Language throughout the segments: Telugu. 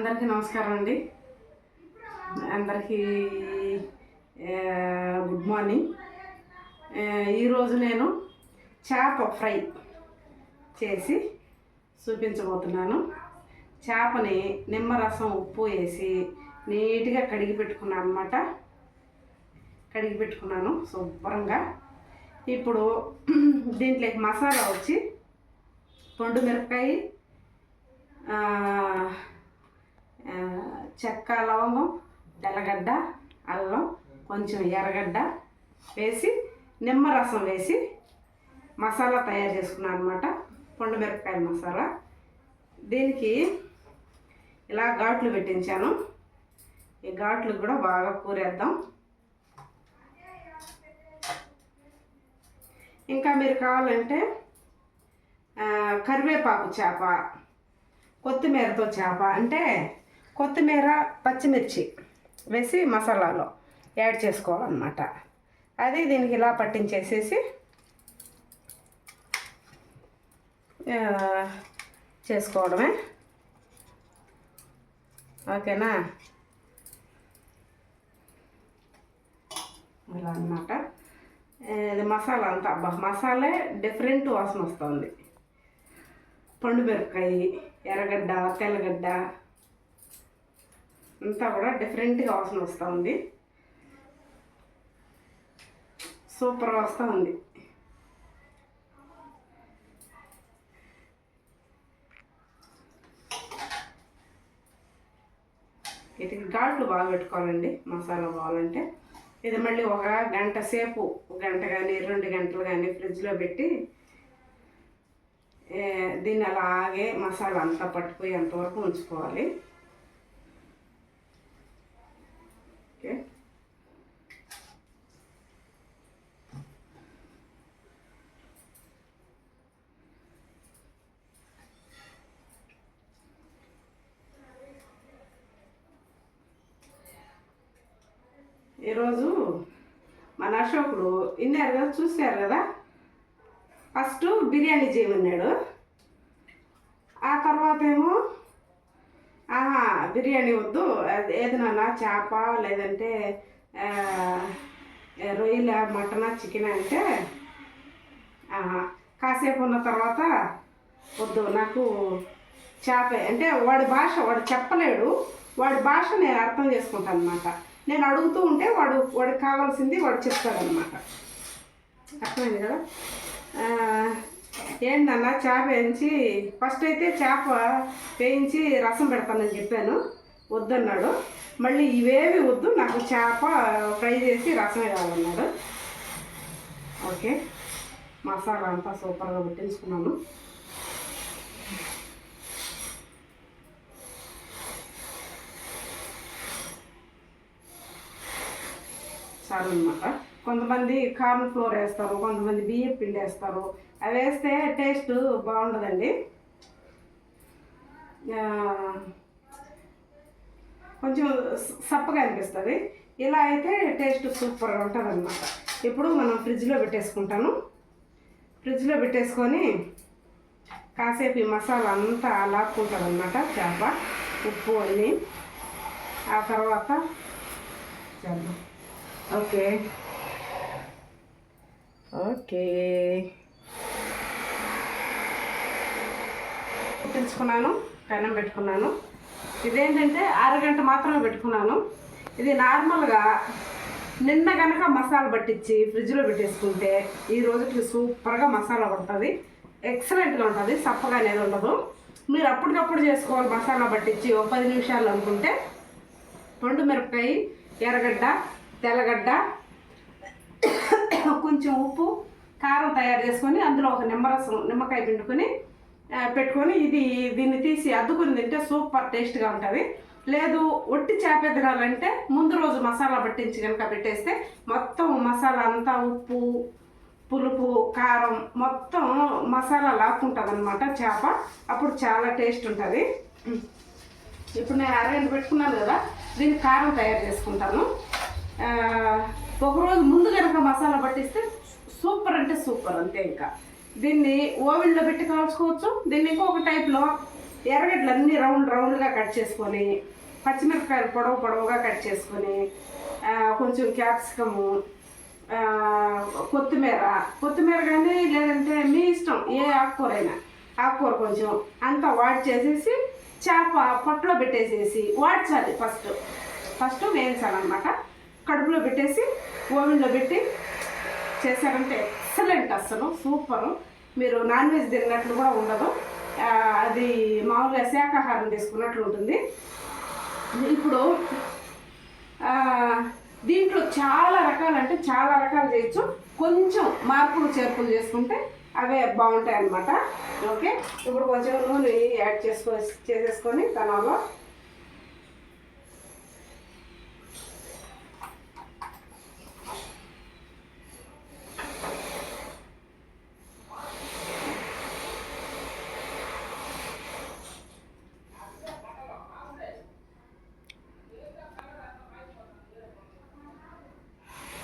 అందరికీ నమస్కారం అండి. అందరికీ గుడ్ మార్నింగ్. ఈరోజు నేను చేప ఫ్రై చేసి చూపించబోతున్నాను. చేపని నిమ్మరసం ఉప్పు వేసి నీట్గా కడిగి పెట్టుకున్నాను అనమాట కడిగి పెట్టుకున్నాను శుభ్రంగా. ఇప్పుడు దీంట్లోకి మసాలా వచ్చి పండు మిరపకాయ చెక్క లవంగం తెల్లగడ్డ అల్లం కొంచెం ఎర్రగడ్డ వేసి నిమ్మరసం వేసి మసాలా తయారు చేసుకున్నాను అనమాట పండు మసాలా. దీనికి ఇలా ఘాట్లు పెట్టించాను. ఈ ఘాట్లు కూడా బాగా కూరేద్దాం. ఇంకా మీరు కావాలంటే కరివేపాకు చేప కొత్తిమీరతో చేప అంటే కొత్తిమీర పచ్చిమిర్చి వేసి మసాలాలో యాడ్ చేసుకోవాలన్నమాట. అది దీనికి ఇలా పట్టించేసేసి చేసుకోవడమే. ఓకేనా? ఇలా అన్నమాట ఇది మసాలా అంతా. అబ్బా మసాలే డిఫరెంట్ వాసన వస్తుంది. పండు మిరపకాయ ఎర్రగడ్డ తెల్లగడ్డ అంతా కూడా డిఫరెంట్గా వాసన వస్తూ ఉంది. సూపర్ వస్తూ ఉంది. వీటికి ఘాట్లు బాగా పెట్టుకోవాలండి మసాలా బాగాలంటే ఇది మళ్ళీ ఒక గంట సేపు గంట కానీ రెండు గంటలు కానీ ఫ్రిడ్జ్లో పెట్టి దీన్ని అలాగే మసాలా అంతా పట్టుపోయి అంతవరకు ఉంచుకోవాలి ఓకే ఈరోజు మన అశోకుడు విన్నారు కదా చూశారు కదా? ఫస్ట్ బిర్యానీ చేయమన్నాడు. ఆ తర్వాత ఏమో ఆహా బిర్యానీ వద్దు. ఏదైనా చేప లేదంటే రొయ్యల మటన్ చికెన్ అంటే ఆహా, కాసేపు ఉన్న తర్వాత వద్దు. నాకు చేప అంటే వాడి భాష వాడు చెప్పలేడు. వాడి భాష నేను అర్థం చేసుకుంటాను అనమాట నేను అడుగుతూ ఉంటే వాడు వాడికి కావాల్సింది వాడు చెప్తాడనమాట అర్థమైంది కదా? ఏందన్నా చేప వేయించి ఫస్ట్ అయితే చేప వేయించి రసం పెడతానని చెప్పాను. వద్దన్నాడు. మళ్ళీ ఇవేవి వద్దు నాకు చేప ఫ్రై చేసి రసం కావాలన్నాడు. ఓకే. మసాలా అంతా సూపర్గా పెట్టించుకున్నాను. ఇస్తారు అనమాట కొంతమంది కార్న్ ఫ్లోర్ వేస్తారు కొంతమంది బియ్యం పిండి వేస్తారు. అవి వేస్తే టేస్ట్ బాగుంటుందండి కొంచెం సప్పగా అనిపిస్తుంది. ఇలా అయితే టేస్ట్ సూపర్గా ఉంటుంది అనమాట ఇప్పుడు మనం ఫ్రిడ్జ్లో పెట్టేసుకుంటాను. ఫ్రిడ్జ్లో పెట్టేసుకొని కాసేపు ఈ మసాలా అంతా లాక్కుంటుంది అనమాట చేప ఉప్పు అన్నీ. ఆ తర్వాత చేద్దాం. ఓకే ఓకే పుట్టించుకున్నాను పెనం పెట్టుకున్నాను. ఇదేంటంటే అరగంట మాత్రమే పెట్టుకున్నాను. ఇది నార్మల్గా నిన్న కనుక మసాలా పట్టించి ఫ్రిడ్జ్లో పెట్టేసుకుంటే ఈ రోజుకి సూపర్గా మసాలా ఉంటుంది. ఎక్సలెంట్గా ఉంటుంది. సప్పగా అనేది ఉండదు. మీరు అప్పటికప్పుడు చేసుకోవాలి మసాలా పట్టించి ఒక పది నిమిషాలు అనుకుంటే. పండు మిరపకాయ ఎర్రగడ్డ తెల్లగడ్డ కొంచెం ఉప్పు కారం తయారు చేసుకొని అందులో ఒక నిమ్మరసం నిమ్మకాయ పిండుకొని పెట్టుకొని ఇది దీన్ని తీసి అద్దుకుని తింటే సూపర్ టేస్ట్గా ఉంటుంది. లేదు ఒట్టి చేప తినాలంటే ముందు రోజు మసాలా పట్టించి కనుక పెట్టేస్తే మొత్తం మసాలా అంతా ఉప్పు పులుపు కారం మొత్తం మసాలా లాక్కుంటుంది అనమాట చేప. అప్పుడు చాలా టేస్ట్ ఉంటుంది. ఇప్పుడు నేను అరగంట పెట్టుకున్నాను కదా దీన్ని కారం తయారు చేసుకుంటాను. ఒకరోజు ముందు కనుక మసాలా పట్టిస్తే సూపర్ అంటే సూపర్ అంతే ఇంకా. దీన్ని ఓవెన్లో పెట్టి కాల్చుకోవచ్చు. దీన్ని ఇంకొక టైప్లో ఎర్రగడ్డలు అన్ని రౌండ్ రౌండ్గా కట్ చేసుకొని పచ్చిమిరపకాయలు పొడవు పొడవుగా కట్ చేసుకొని కొంచెం క్యాప్సికము కొత్తిమీర కొత్తిమీర కానీ లేదంటే మీ ఇష్టం ఏ ఆకుకూర అయినా ఆకుకూర కొంచెం అంతా వాడి చేసేసి చేప పొట్టలో పెట్టేసేసి వాడ్చాలి ఫస్ట్. ఫస్ట్ వేయించాలన్నమాట. కడుపులో పెట్టేసి ఓవెన్లో పెట్టి చేశారంటే ఎక్సలెంట్ అసలు సూపరు. మీరు నాన్ వెజ్ తిన్నట్లు కూడా ఉండదు. అది మామూలుగా శాకాహారం తీసుకున్నట్లు ఉంటుంది. ఇప్పుడు దీంట్లో చాలా రకాలు అంటే చాలా రకాలు చేయొచ్చు. కొంచెం మార్పులు చేర్పులు చేసుకుంటే అవే బాగుంటాయి అన్నమాట ఓకే? ఇప్పుడు కొంచెం నూనె యాడ్ చేసుకో చేసేసుకొని తనలో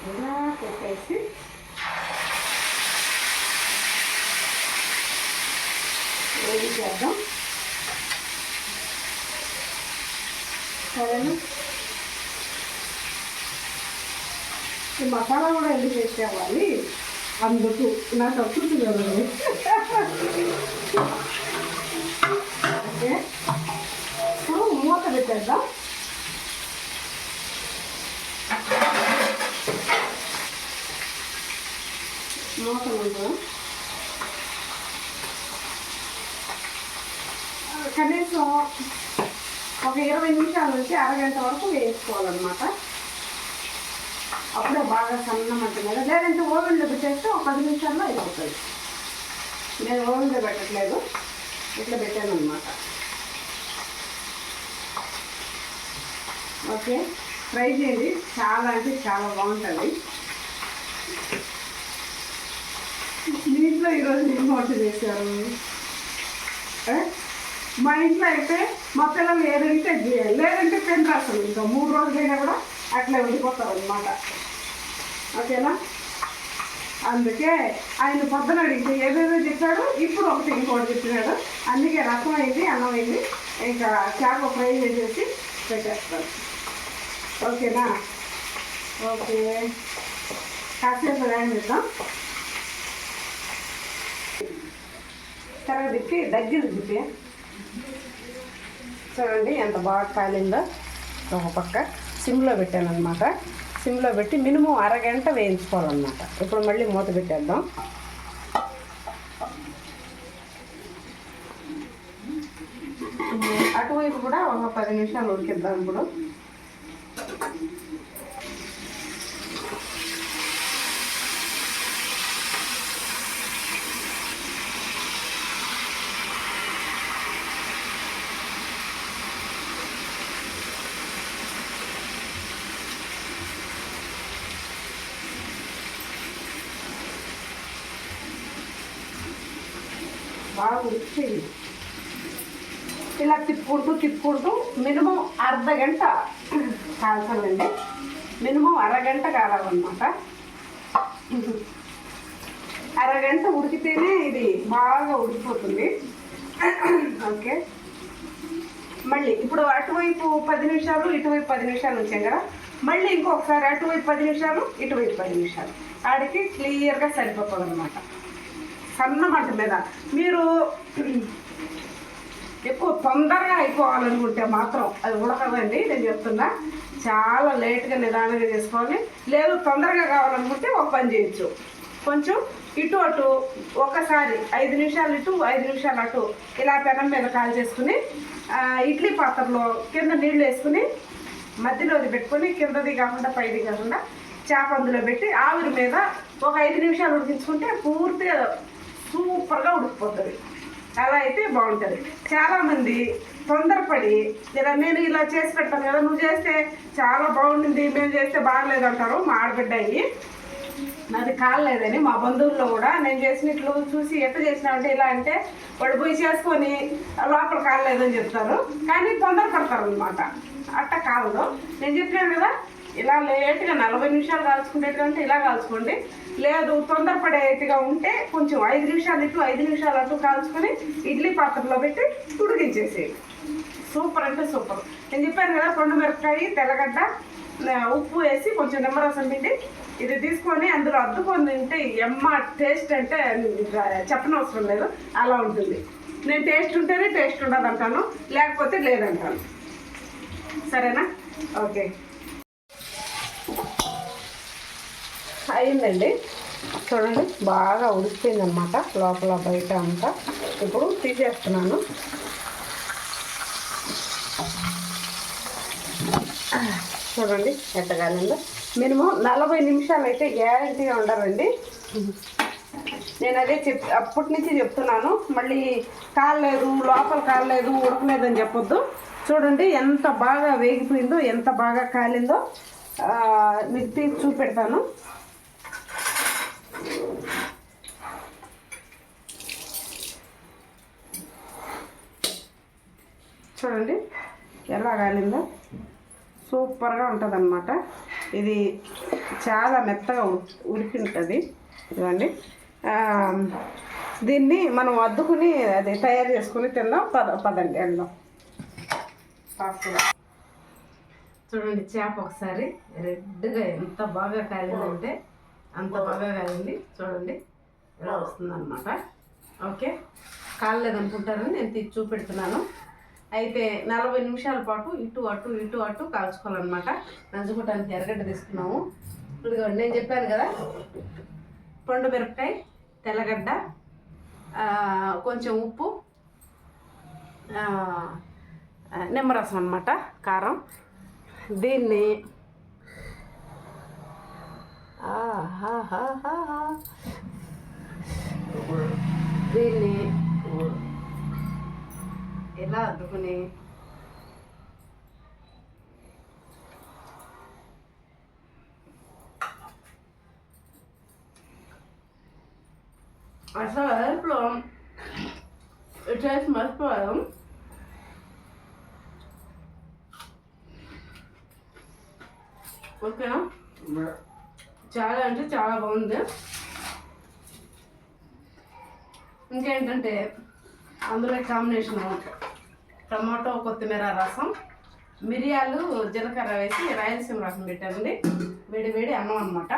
ఇలా పెట్టేసి వేడి చేద్దాం సరేనా ఈ మసాలా కూడా ఎందుకు వేసేవాలి అందుకు నాకు అప్పుడు కదా ఓకే. ఇప్పుడు మూత పెట్టేద్దాం. మూత ఉందా కనీసం ఒక ఇరవై నిమిషాల నుంచి అరగంట వరకు వేసుకోవాలన్నమాట. అప్పుడే బాగా సన్న లేదంటే ఓవెన్లో పెట్టేస్తే ఒక పది నిమిషాల్లో అయిపోతుంది. నేను ఓవెన్లో పెట్టట్లేదు. ఇట్లా పెట్టాను అనమాట ఓకే. ట్రై చేయండి. చాలా అంటే చాలా బాగుంటుంది. మీ ఇంట్లో ఈరోజు ఏం వంట చేశారు? మా ఇంట్లో అయితే మా పిల్లలు ఏదంటే చేయాలి. లేదంటే పెన్ రాస్తారు. ఇంకా మూడు రోజులైనా కూడా అట్లా ఉండిపోతారు అనమాట ఓకేనా? అందుకే ఆయన పొద్దున అడిగితే ఏదేదో చెప్పాడు ఇప్పుడు ఒకటి ఇంకోటి చెప్పినాడు. అందుకే రసం అయింది అన్నం అయింది ఇంకా చేప ఫ్రై చేసేసి పెట్టేస్తాను. ఓకేనా? ఓకే. కాసేపు వేడిద్దాం తర్వాత తిప్పి దగ్గర తిప్పి చూడండి ఎంత బాగా కాలిందో ఒక పక్క. సిమ్లో పెట్టాను అనమాట సిమ్లో పెట్టి మినిమం అరగంట వేయించుకోవాలన్నమాట. ఇప్పుడు మళ్ళీ మూత పెట్టేద్దాం. అటువైపు కూడా ఒక పది నిమిషాలు ఉడికిద్దాం ఇప్పుడు. బాగా ఉడికిపోయింది ఇలా తిప్పుకుంటూ తిప్పుకుంటూ మినిమం అర్ధ గంట కాల్చాలండి. మినిమం అరగంట కావాలన్నమాట అరగంట ఉడికితేనే ఇది బాగా ఉడికిపోతుంది. ఓకే. మళ్ళీ ఇప్పుడు అటువైపు పది నిమిషాలు ఇటువైపు పది నిమిషాలు వచ్చాం కదా. మళ్ళీ ఇంకొకసారి అటువైపు పది నిమిషాలు ఇటువైపు పది నిమిషాలు. ఆడికి క్లియర్గా సరిపోతుంది అనమాట సన్న మంట మీద మీరు ఎక్కువ తొందరగా అయిపోవాలనుకుంటే మాత్రం అది ఉడకదండి నేను చెప్తున్నా. చాలా లేట్గా నిదానంగా చేసుకోవాలి. లేదు తొందరగా కావాలనుకుంటే ఒక పని చేయొచ్చు. కొంచెం ఇటు అటు ఒకసారి ఐదు నిమిషాలు ఇటు ఐదు నిమిషాలు అటు ఇలా పెనం మీద కాల్ చేసుకుని ఇడ్లీ పాత్రలో కింద నీళ్ళు వేసుకుని మధ్యలోది పెట్టుకొని కిందది కాకుండా పైది కాకుండా చేప అందులో పెట్టి ఆవిరి మీద ఒక ఐదు నిమిషాలు ఉడికించుకుంటే పూర్తిగా సూపర్గా ఉడికిపోతుంది. అలా అయితే బాగుంటుంది. చాలామంది తొందరపడి ఇలా నేను ఇలా చేసి పెడతాను కదా నువ్వు చేస్తే చాలా బాగుంటుంది మేము చేస్తే బాగలేదు అంటారు మా ఆడబిడ్డ అయ్యి. నాది కాలేదని మా బంధువుల్లో కూడా నేను చేసినట్లు చూసి ఎట్ట చేసినావంటే ఇలా అంటే వాడు పోయి చేసుకొని లోపల కాలేదని చెప్తారు. కానీ తొందరపడతారు అనమాట అట్ట కాదు. నేను చెప్పాను కదా ఇలా లేట్గా నలభై నిమిషాలు కాల్చుకునేటంటే ఇలా కాల్చుకోండి. లేదు తొందరపడేట్టుగా ఉంటే కొంచెం ఐదు నిమిషాలు ఇటు ఐదు నిమిషాలు అటు కాల్చుకొని ఇడ్లీ పాత్రలో పెట్టి ఉడికించేసేయండి సూపర్ అంటే సూపర్. నేను చెప్పాను కదా పండు మిరపకాయ తెల్లగడ్డ ఉప్పు వేసి కొంచెం నిమ్మరసం పిండి ఇది తీసుకొని అందులో అద్దుకొని తింటే ఎమ్మ టేస్ట్ అంటే చెప్పనవసరం లేదు. అలా ఉంటుంది. నేను టేస్ట్ ఉంటేనే టేస్ట్ ఉండదు అంటాను లేకపోతే లేదంటాను. సరేనా? ఓకే. అయిందండి. చూడండి బాగా ఉడికిపోయింది అనమాట లోపల బయట అంతా. ఇప్పుడు తీసేస్తున్నాను. చూడండి ఎట్టగానిందో మినిమం నలభై నిమిషాలు అయితే గ్యారంటీగా ఉండాలండి. నేను అదే చెప్ అప్పటి నుంచి చెప్తున్నాను. మళ్ళీ కాలేదు లోపల కాలేదు ఉడకలేదని చెప్పొద్దు. చూడండి ఎంత బాగా వేగిపోయిందో ఎంత బాగా కాలిందో మీకు తీసి చూపెడతాను. చూడండి ఎలా కాలిందో సూపర్గా ఉంటుంది అనమాట ఇది చాలా మెత్తగా ఉడికి ఉంటుంది ఇదండి దీన్ని మనం అద్దుకుని అది తయారు చేసుకుని తిందాం. పద పదండి వెళ్దాం. చూడండి చేప ఒకసారి రెడ్గా ఎంత బాగా కాలిందంటే అంత బాగా కాలింది చూడండి ఇలా వస్తుంది అనమాట ఓకే కాలేదు అనుకుంటారని నేను తీసి చూపెడుతున్నాను. అయితే నలభై నిమిషాల పాటు ఇటు అటు ఇటు అటు కాల్చుకోవాలన్నమాట. నంచుకోవడానికి ఎర్రగడ్డ తీసుకున్నాము. ఇదిగోండి నేను చెప్పాను కదా పండు మిరపకాయ తెల్లగడ్డ కొంచెం ఉప్పు నిమ్మరసం అన్నమాట కారం. దీన్ని ఆహాహాహా. దీన్ని ఎలా అద్దుకుని అసలు అదుపులో చేసి మర్చిపోయాం ఓకేనా చాలా అంటే చాలా బాగుంది. ఇంకేంటంటే అందులో కాంబినేషన్ టమాటో కొత్తిమీర రసం మిరియాలు జీలకర్ర వేసి రాయలసీమ రసం పెట్టారండి వేడి వేడి అన్నం అనమాట.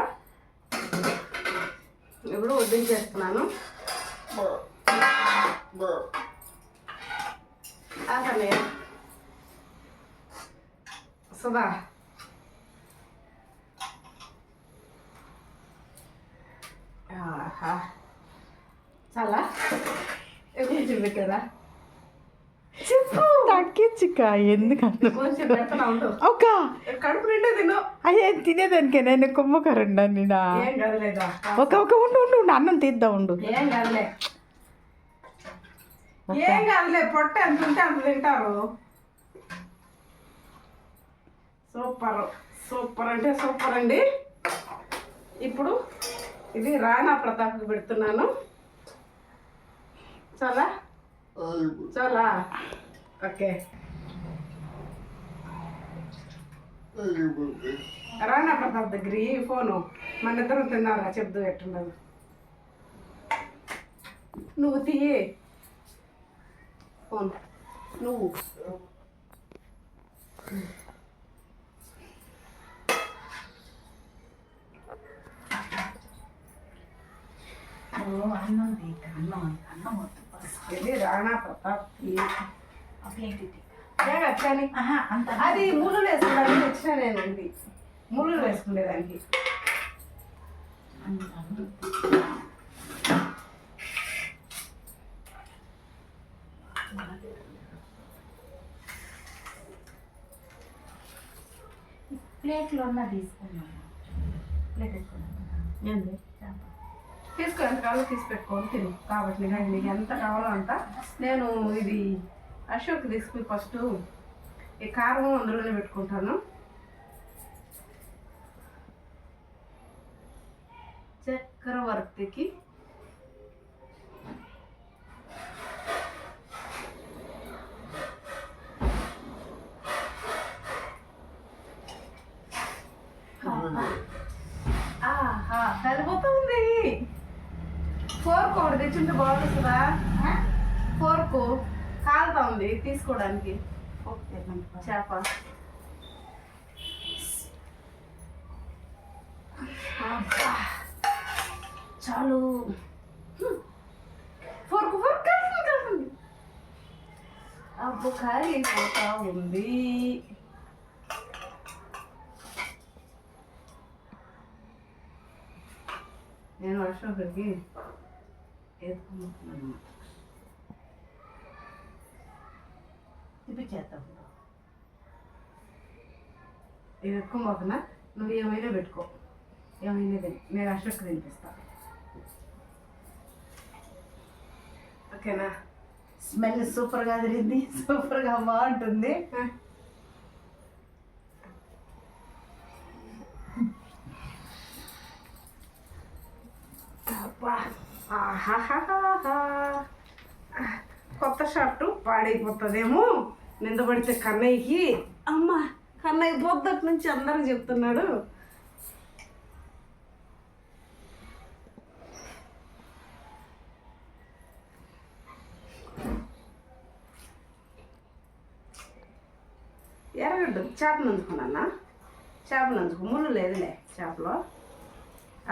ఇప్పుడు వడ్డించేస్తున్నాను. అసలు సుధా ఆహా. చాలా కొంచెం పెట్టారా చెప్పు. తగ్గించుక ఎందుకంత కొంచెం పెడతా ఉండు ఒక. కడుపు నిండా తిను. అయ్యే తినేదానికే నేను కుమ్మకరండా నేనా ఏం కదలేదా? ఒక ఒక ఉండు ఉండు ఉండు అన్నం తీద్దాం ఉండు. ఏం కదలే. ఏం కదలే పొట్ట ఎంత ఉంటే అంత తింటారు. సూపర్ సూపర్ అంటే సూపర్ అండి. ఇప్పుడు ఇది రాణా ప్రతాప్కి పెడుతున్నాను. చాలా? చాలా. ఓకే. రాణా ప్రతాప్ దగ్గర ఈ ఫోను. మన ఇద్దరు తిన్నారా? చెప్దు ఎట్టున్నది నువ్వు తీయి. ఫోన్. నువ్వు. అన్నం అన్నం అన్నం ఇది రాణా ప్రతాప్ అది ముళ్ళు వేసుకునేదానికి తెచ్చిన నేను ఇది ముళ్ళు వేసుకునేదానికి. ప్లేట్లో ఉన్న తీసుకున్నాను. ప్లేట్ ఎక్కువ తీసుకుని ఎంత కావాలో తీసి పెట్టుకోవాలి తిను. కాబట్టి నేను నీకు ఎంత కావాలో అంత. నేను ఇది అశోక్ తీసుకుని ఫస్ట్ ఈ కారం అందులోనే పెట్టుకుంటాను. చక్రవర్తికి ఆహా సరిపోతుంది ఫోర్క్ ఒకటి తెచ్చుంటే బాగుంటుంది కదా ఫోర్కు కాలుతా ఉంది తీసుకోవడానికి చేప అబ్బా. చాలు ఫోర్కు ఫోర్క్ కలుపుతుంది కలుపుతుంది అబ్బు కాలిపోతా ఉంది నేను అశోక్కి ఎత్తుకుంటున్నాను చూపించేద్దాం ఇది ఎత్తుకోబోతున్నా నువ్వు ఏమైనా పెట్టుకో. ఏమైనా తిని. నేను అశోక్ తినిపిస్తా. ఓకేనా? స్మెల్ సూపర్గా తిరిగింది. సూపర్గా బాగుంటుంది. కొత్త షర్టు పాడైపోతుందేమో. నిందపడితే కన్నయ్యకి. అమ్మ కన్నయ్య పొద్దుటి నుంచి అందరూ చెప్తున్నాడు. ఎర్రగడ్డ చేప నంచుకున్నా చేప నంచుకు ముళ్ళు లేదులే చేపలో.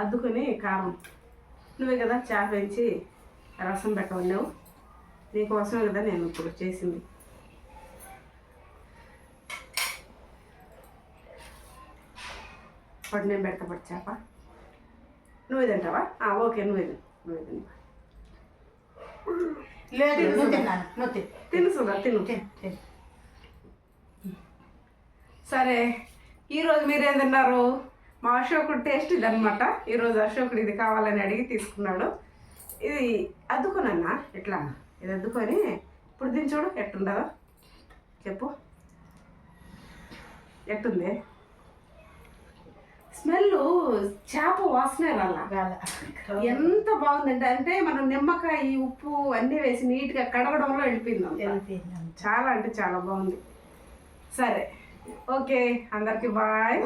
అద్దుకొని కారం. నువ్వే కదా చేప వేయించి రసం పెట్టవలేవు నీకోసమే కదా నేను ఇప్పుడు చేసింది. పట్టు నేను పెడతా పట్టు చేప. నువ్వే తింటావా? ఆ, ఓకే నువ్వే తిను నువ్వే తిను. లేదు నువ్వు తిను. సుధా తిను. సరే ఈరోజు మీరేం తిన్నారు? మా అశోకుడు టేస్ట్ ఇదనమాట ఈరోజు అశోకుడు ఇది కావాలని అడిగి తీసుకున్నాడు. ఇది అద్దుకోనన్నా? ఇట్లా ఇది అద్దుకొని ఇప్పుడు దీని చూడు ఎట్టుండదా చెప్పు. ఎట్టుంది? స్మెల్ చేప వాసనే రాలా. ఎంత బాగుందంటే అంటే మనం నిమ్మకాయ ఉప్పు అన్నీ వేసి నీట్గా కడగడంలో. వెళ్ళిపోయింది. చాలా అంటే చాలా బాగుంది సరే ఓకే అందరికి బాయ్